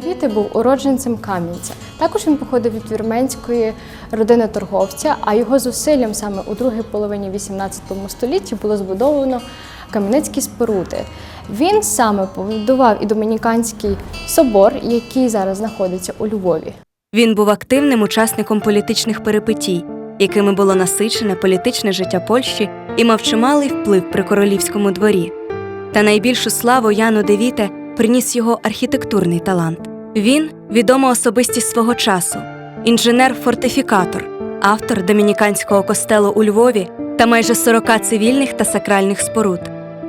Девіти був уродженцем Кам'янця. Також він походив від вірменської родини торговця, а його зусиллям саме у другій половині 18 столітті було збудовано кам'янецькі споруди. Він саме побудував і Домініканський собор, який зараз знаходиться у Львові. Він був активним учасником політичних перипетій, якими було насичене політичне життя Польщі і мав чималий вплив при королівському дворі. Та найбільшу славу Яну Девіте приніс його архітектурний талант. Він відома особистість свого часу, інженер-фортифікатор, автор домініканського костелу у Львові та майже 40 цивільних та сакральних споруд.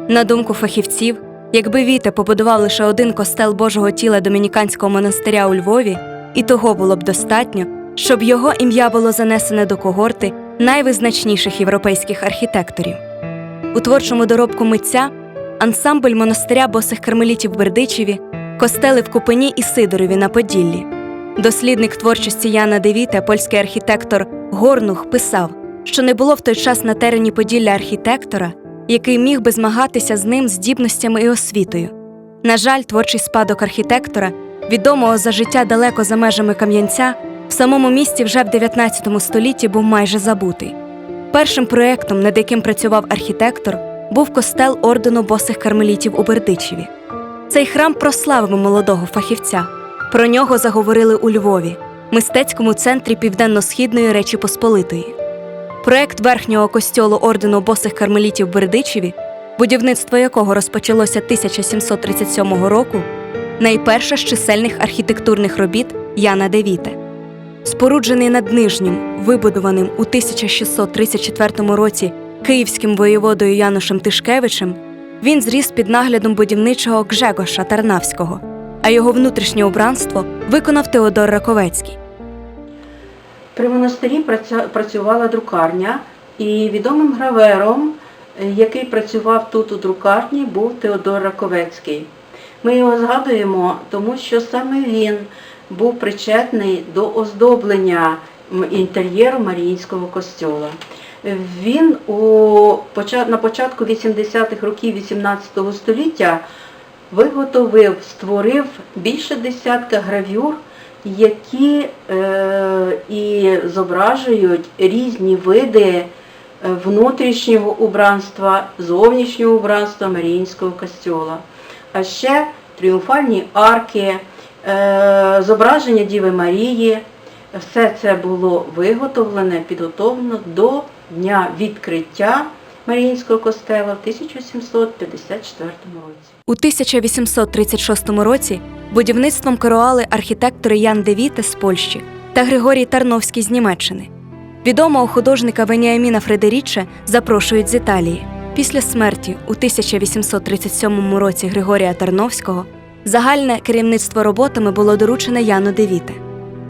На думку фахівців, якби Віте побудував лише один костел Божого тіла домініканського монастиря у Львові, і того було б достатньо, щоб його ім'я було занесене до когорти найвизначніших європейських архітекторів. У творчому доробку митця ансамбль монастиря босих кармелітів Бердичеві, костели в Купині і Сидорові на Поділлі. Дослідник творчості Яна Девіта, польський архітектор Горнух, писав, що не було в той час на терені Поділля архітектора, який міг би змагатися з ним здібностями і освітою. На жаль, творчий спадок архітектора, відомого за життя далеко за межами Кам'янця, в самому місті вже в 19 столітті був майже забутий. Першим проєктом, над яким працював архітектор, був костел ордену босих кармелітів у Бердичеві. Цей храм прославив молодого фахівця. Про нього заговорили у Львові, мистецькому центрі Південно-Східної Речі Посполитої. Проект верхнього костьолу ордену босих кармелітів Бердичеві, будівництво якого розпочалося 1737 року, найперша з чисельних архітектурних робіт Яна Девіте. Споруджений над Нижнім, вибудованим у 1634 році київським воєводою Янушем Тишкевичем, він зріс під наглядом будівничого Гжегоша Тарнавського, а його внутрішнє убранство виконав Теодор Раковецький. При монастирі працювала друкарня, і відомим гравером, який працював тут у друкарні, був Теодор Раковецький. Ми його згадуємо, тому що саме він був причетний до оздоблення інтер'єру Маріїнського костьола. Він у, на початку 80-х років 18 століття виготовив, створив більше десятка гравюр, які е, і зображують різні види е, внутрішнього убранства, зовнішнього убранства Маріїнського костьола. А ще тріумфальні арки, е, зображення Діви Марії. Все це було виготовлене, підготовлено до дня відкриття Маріїнського костела в 1754 році. У 1836 році будівництвом керували архітектори Ян Девіте з Польщі та Григорій Тарновський з Німеччини. Відомого художника Веніаміна Фредеріче запрошують з Італії. Після смерті у 1837 році Григорія Тарновського загальне керівництво роботами було доручене Яну Девіте.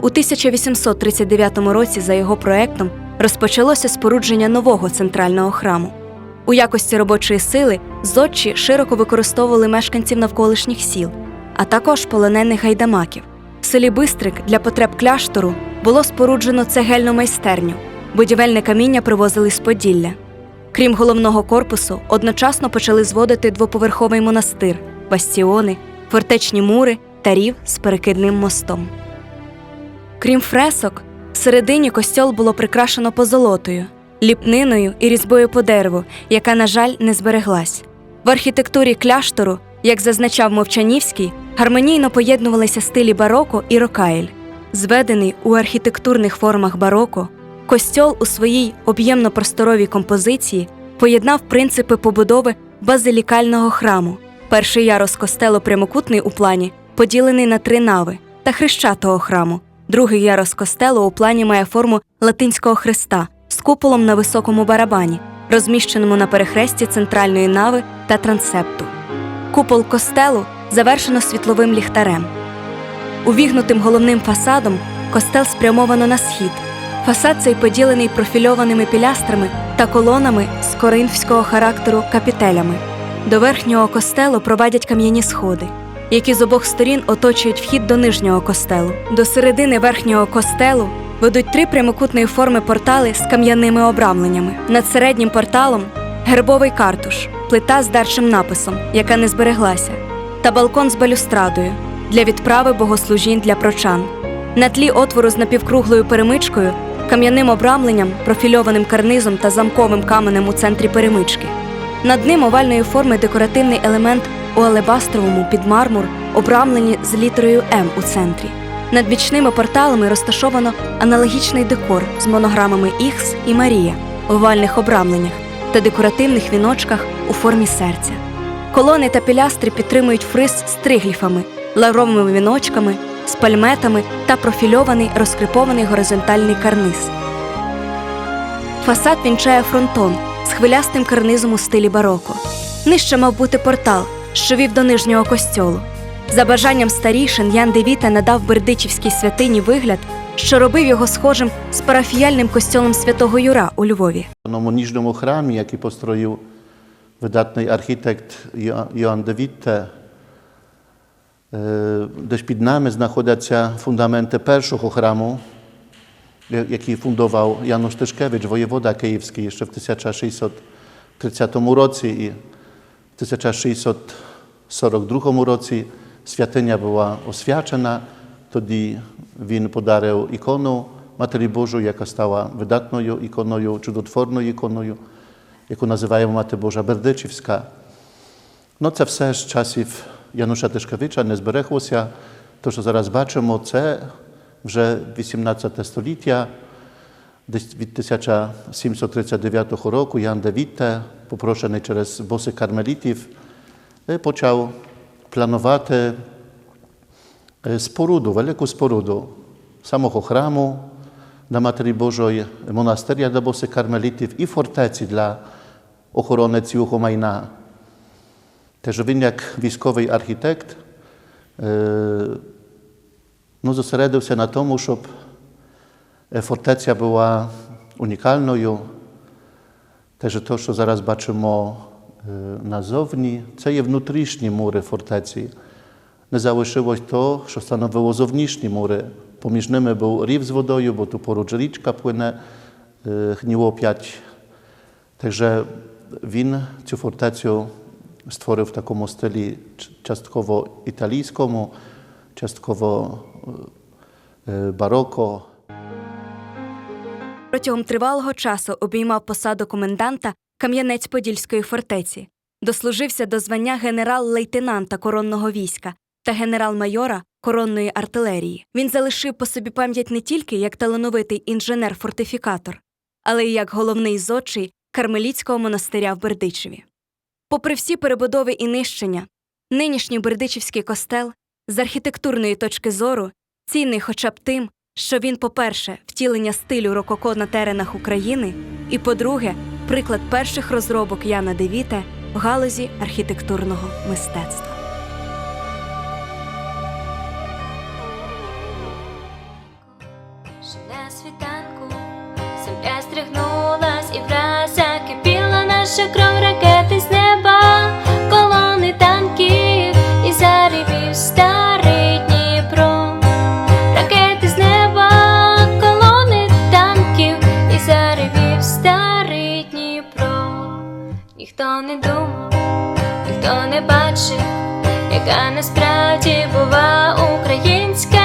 У 1839 році за його проектом розпочалося спорудження нового центрального храму. У якості робочої сили зодчі широко використовували мешканців навколишніх сіл, а також полонених гайдамаків. В селі Бистрик для потреб кляштору було споруджено цегельну майстерню. Будівельне каміння привозили з Поділля. Крім головного корпусу, одночасно почали зводити двоповерховий монастир, бастіони, фортечні мури та рів з перекидним мостом. Крім фресок, всередині костьол було прикрашено позолотою, ліпниною і різьбою по дереву, яка, на жаль, не збереглась. В архітектурі кляштору, як зазначав Мовчанівський, гармонійно поєднувалися стилі бароко і рокаїль. Зведений у архітектурних формах бароко, костьол у своїй об'ємно-просторовій композиції поєднав принципи побудови базилікального храму. Перший ярус костелу прямокутний у плані, поділений на три нави та хрещатого храму. Другий ярус костелу у плані має форму латинського хреста з куполом на високому барабані, розміщеному на перехресті центральної нави та трансепту. Купол костелу завершено світловим ліхтарем. Увігнутим головним фасадом костел спрямовано на схід. Фасад цей поділений профільованими пілястрами та колонами з коринфського характеру капітелями. До верхнього костелу провадять кам'яні сходи, які з обох сторін оточують вхід до нижнього костелу. До середини верхнього костелу ведуть три прямокутної форми портали з кам'яними обрамленнями. Над середнім порталом гербовий картуш, плита з дарчим написом, яка не збереглася, та балкон з балюстрадою. для відправи богослужінь для прочан. На тлі отвору з напівкруглою перемичкою, кам'яним обрамленням, профільованим карнизом та замковим каменем у центрі перемички. Над ним овальної форми декоративний елемент у алебастровому під мармур, обрамлені з літерою М у центрі. Над бічними порталами розташовано аналогічний декор з монограмами Ікс і Марія овальних обрамленнях та декоративних віночках у формі серця. Колони та пілястри підтримують фриз з тригліфами, лавровими віночками, з пальметами та профільований розкрипований горизонтальний карниз. Фасад вінчає фронтон з хвилястим карнизом у стилі бароко. Нижче мав бути портал, що вів до нижнього костьолу. За бажанням старішин Ян Девіта надав бердичівській святині вигляд, що робив його схожим з парафіяльним костьолом святого Юра у Львові. Тому ніжному храмі, який построїв видатний архітект Йо- Йоанн Девітте, е, десь під нами знаходяться фундаменти першого храму, який фундував Януш Тишкевич, воєвода київський, ще в 1630 році 1642 році святиня була освячена. Тоді він подарив ікону Матері Божої, яка стала видатною іконою, чудотворною іконою, яку називаємо Мати Божа Бердичівська. Ну, це все з часів Януша Тишкевича не збереглося. То, що зараз бачимо, це вже 18 століття, десь від 1739 року Ян де Вітте, попрошений через босих кармелітів, е, почав планувати е, споруду, велику споруду самого храму для Матері Божої, монастиря для босих кармелітів і фортеці для охорони цього майна. Теж він, як військовий архітект, е, ну, зосередився на тому, щоб е, фортеця була унікальною. Теж те, що зараз бачимо е, назовні, це є внутрішні мури фортеці. Не залишилось то, що становило зовнішні мури. Поміж ними був рів з водою, бо тут поруч річка плине, е, гніло п'ять. Takže він цю фортецю створив в такому стилі ч- частково італійському, частково е, бароко. Протягом тривалого часу обіймав посаду коменданта Кам'янець-Подільської фортеці, дослужився до звання генерал-лейтенанта коронного війська та генерал-майора коронної артилерії. Він залишив по собі пам'ять не тільки як талановитий інженер-фортифікатор, але й як головний зодчий Кармеліцького монастиря в Бердичеві. Попри всі перебудови і нищення, нинішній Бердичівський костел з архітектурної точки зору цінний хоча б тим, що він, по-перше, втілення стилю рококо на теренах України, і по-друге, приклад перших розробок Яна Девіте в галузі архітектурного мистецтва. яка насправді була українська.